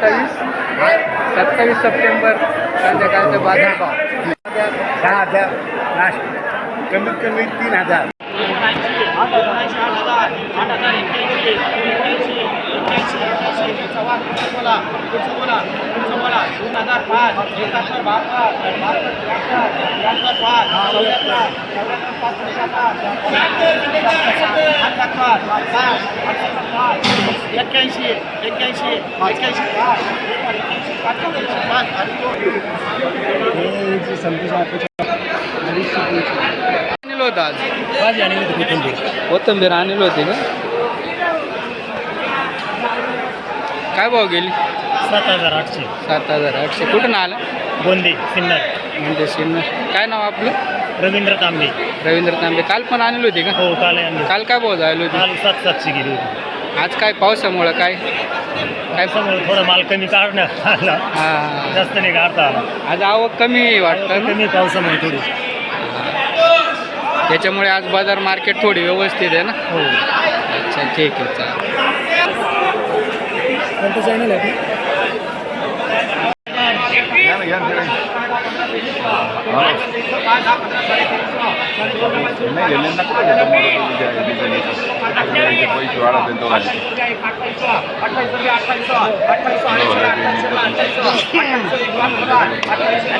सत्तावीस सत्तावीस सप्टेंबर संध्याकाळचा बाजारभाव दहा हजार लास्ट कमीत कमी तीन हजार एक्क्याऐंशी एक्क्याऐंशी एक्क्याऐंशी आणलं होतं आज कोथिंबीर आणली होती का काय भाव गेली? सात हजार आठशे. सात हजार आठशे. कुठून आला? गोंदे सिन्नर. म्हणजे सिन्नर. काय नाव आपलं? रवींद्र तांबे. रवींद्र तांबे. काल पण आणली होती का? हो काल आणले काल काय भाव जायला होती? काल सात सातशे गेली होती. आज काय पावसामुळं काय? काय? समोर थोडा माल कमी काढण्यात आला. हा. जास्त नाही काढता आला. आज आवक कमी वाटतं ना? कमी पावसामुळे थोडी. त्याच्यामुळे आज बाजार मार्केट थोडी व्यवस्थित आहे ना? हो. अच्छा ठीक आहे चालेल. कोणतं चॅनल आहे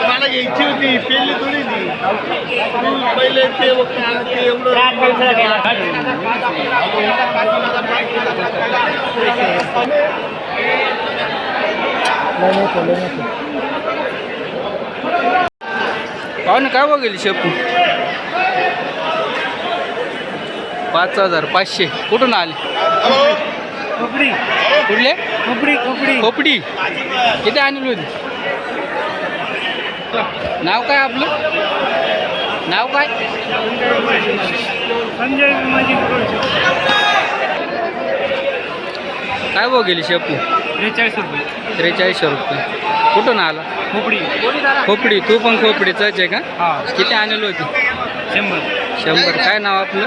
मला घ्यायची होती पेरली थोडी ती. तू पहिले ते बघ, ते एवढं पाहू ना काय बघेल शेपू? पाच हजार पाचशे. कुठून आले? कपडी कुठले? कपडी कपडी खोपडी. किती आणली होती? नाव काय आपलं? नाव काय? काय गेली शेपू? त्रेचाळीस रुपये त्रेचाळीसशे रुपये कुठून आला खोपडी खोपडी तू पण खोपडीचाच आहे का हा किती आणली होती शंभर शंभर काय नाव आपलं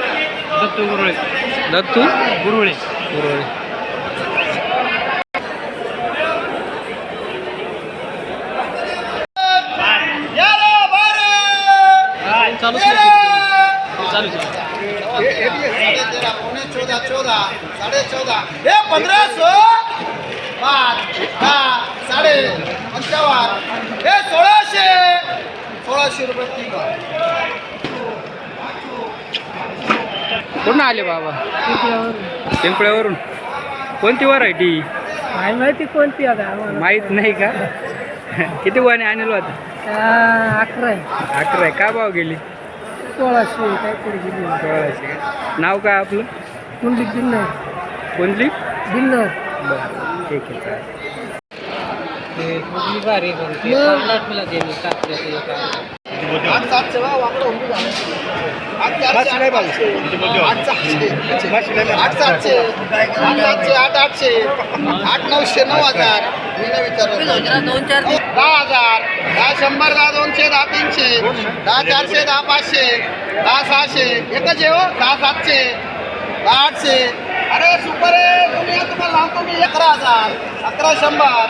दत्तू गुरुळे दत्तू गुरुळे गुरुळे चौदा चौदा साडे चौदा हे पंधरा सो पाच दहा साडे पंचावन्न. हे सोळाशे. सोळाशे रुपये तीन कुठून आले बाबा? पिंपळ्यावरून. कोणती व्हरायटी काय माहिती कोणती आता माहीत नाही का? किती वाणी आणलं होतं? आ, अकरा आहे. अकरा आहे. काय भाव गेली? सोळाशे काहीतरी गेली. सोळाशे. का? नाव काय आपलं? कुंडली भिन्न कोणती भिन्न बरं. ठीक आहे चालेल. चारशे आठ पाचशे आठ सातशे. आठ सातशे आठ आठशे. आठ नऊशे नऊ हजार. मी नाही विचारलं दोन चार दहा हजार. दहा शंभर दहा दोनशे दहा तीनशे. दहा चारशे दहा पाचशे. दहा सहाशे. एकच आहे हो. दहा सातशे. दहा आठशे. सुपर आहे. तुम्ही तुम्हाला लावतो मी. अकरा हजार. अकरा शंभर.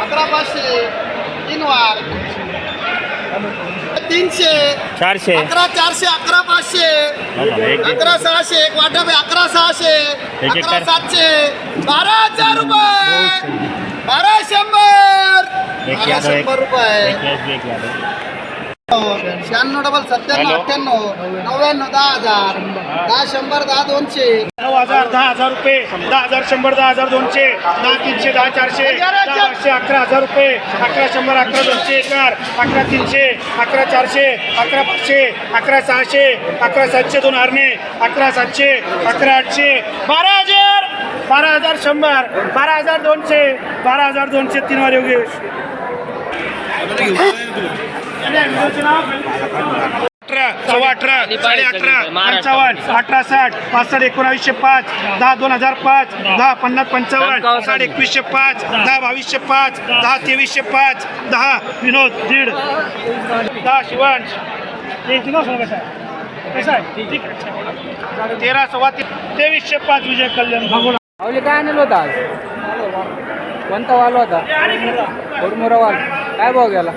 अकरा पाचशे. तीन वार. तीनशे. चारशे. अकरा चारशे अकरा पाचशे. अकरा सहाशे. एक वाटा पे अकरा सहाशे. अकरा कर. सातशे. बारा हजार रुपये. बारा शंभर. बारा शंभर रुपये. शहाण्णव डबल सत्त्याण्णव. अठ्ठ्याण्णव नव्याण्णव दहा हजार दहा शंभर दहा दोनशे नऊ हजार दहा हजार रुपये दहा हजार शंभर दहा हजार दोनशे दहा तीनशे दहा चारशे दहा पाचशे अकरा हजार रुपये अकरा शंभर अकरा दोनशे एकार अकरा तीनशे अकरा चारशे अकरा पाचशे अकरा सहाशे अकरा सातशे दोन हरणे अकरा सातशे अकरा आठशे बारा हजार बारा हजार शंभर बारा हजार दोनशे बारा हजार दोनशे तीन वार योगेश सव्वा अठरा साडे अठरा पंचावन्न अठरा साठ पासष्ट एकोणावीसशे पाच दहा दोन हजार पाच दहा पन्नास पंचावन्न साडे एकवीसशे पाच दहा बावीसशे पाच दहा तेवीसशे पाच दहा विनोद दीड दहा शिवांश आहे तेरा सव्वा ते तेवीसशे पाच विजय कल्याण आवले काय आणलं होता आज? कोणता वाल होता? वाल. काय भाव गेला?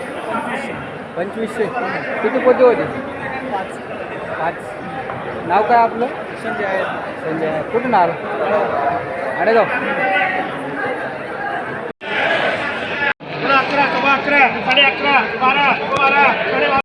पंचवीसशे. किती पोते होते? पाच. नाव काय आपलं? संजय आहे. संजय आहे. कुठून आलं? अडेगाव अकरा सव्वा अकरा साडे अकरा बारा बारा साडे बारा.